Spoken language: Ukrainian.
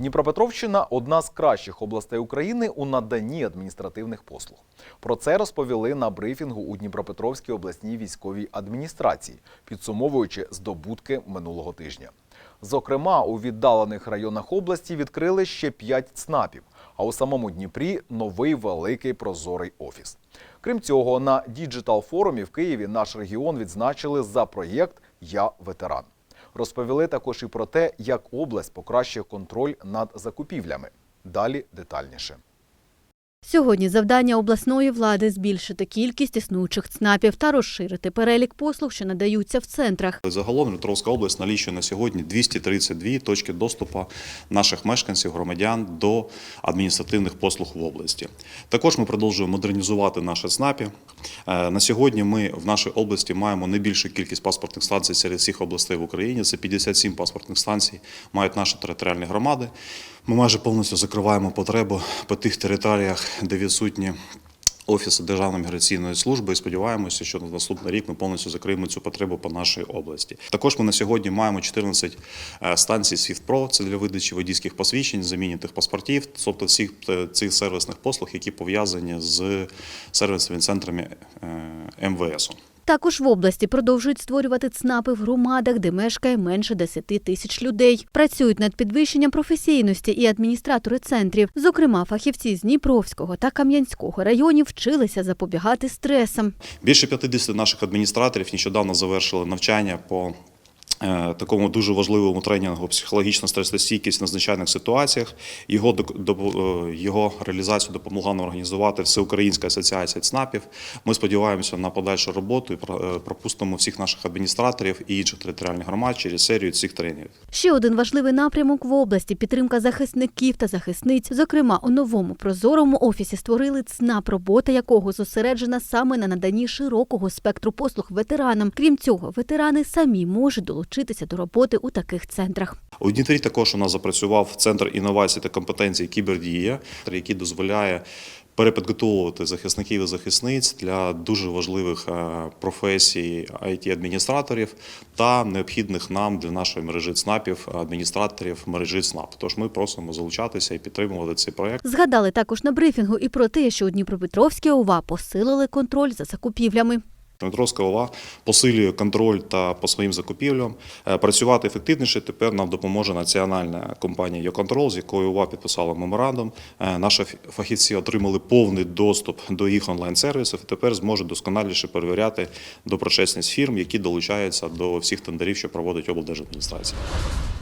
Дніпропетровщина одна з кращих областей України у наданні адміністративних послуг. Про це розповіли на брифінгу у Дніпропетровській обласній військовій адміністрації, підсумовуючи здобутки минулого тижня. Зокрема, у віддалених районах області відкрили ще 5 ЦНАПів, а у самому Дніпрі новий великий прозорий офіс. Крім цього, на діджитал форумі в Києві наш регіон відзначили за проєкт Я ветеран. Розповіли також і про те, як область покращує контроль над закупівлями. Далі детальніше. Сьогодні завдання обласної влади збільшити кількість існуючих ЦНАПів та розширити перелік послуг, що надаються в центрах. Загалом Дніпровська область налічує на сьогодні 232 точки доступу наших мешканців, громадян до адміністративних послуг в області. Також ми продовжуємо модернізувати наші ЦНАПі. Е, На сьогодні ми в нашій області маємо найбільшу кількість паспортних станцій серед всіх областей в Україні. Це 57 паспортних станцій мають наші територіальні громади. Ми майже повністю закриваємо потребу по тих територіях, де відсутні Офіси Державної міграційної служби і сподіваємося, що на наступний рік ми повністю закриємо цю потребу по нашій області. Також ми на сьогодні маємо 14 е, станцій SwiftPro, це для видачі водійських посвідчень, замінітих паспортів, тобто всіх е, цих сервісних послуг, які пов'язані з сервісними центрами е, МВС. Також в області продовжують створювати ЦНАПи в громадах, де мешкає менше 10 тисяч людей. Працюють над підвищенням професійності і адміністратори центрів. Зокрема, фахівці з Дніпровського та Кам'янського районів вчилися запобігати стресам. Більше 50 наших адміністраторів нещодавно завершили навчання по такому дуже важливому тренінгу психологічна стресостійкість в надзвичайних ситуаціях. Його, е, його реалізацію допомогла нам організувати Всеукраїнська асоціація ЦНАПів. Ми сподіваємося на подальшу роботу і е, пропустимо всіх наших адміністраторів і інших територіальних громад через серію цих тренінгів. Ще один важливий напрямок в області підтримка захисників та захисниць. Зокрема, у новому прозорому офісі створили ЦНАП, робота якого зосереджена саме на наданні широкого спектру послуг ветеранам. Крім цього, ветерани самі можуть долучитися до роботи у таких центрах. У Дніпрі також у нас запрацював центр інновацій та компетенцій кібердія, який дозволяє перепідготовувати захисників і захисниць для дуже важливих е, професій it адміністраторів та необхідних нам для нашої мережі ЦНАПів адміністраторів мережі ЦНАП. Тож ми просимо залучатися і підтримувати цей проект. Згадали також на брифінгу і про те, що у Дніпропетровській ОВА посилили контроль за закупівлями. Дмитровська ОВА посилює контроль та по своїм закупівлям. Е, Працювати ефективніше тепер нам допоможе національна компанія «Йоконтрол», з якою ОВА підписала меморандум. Е, Наші фахівці отримали повний доступ до їх онлайн-сервісів і тепер зможуть досконаліше перевіряти доброчесність фірм, які долучаються до всіх тендерів, що проводить облдержадміністрація.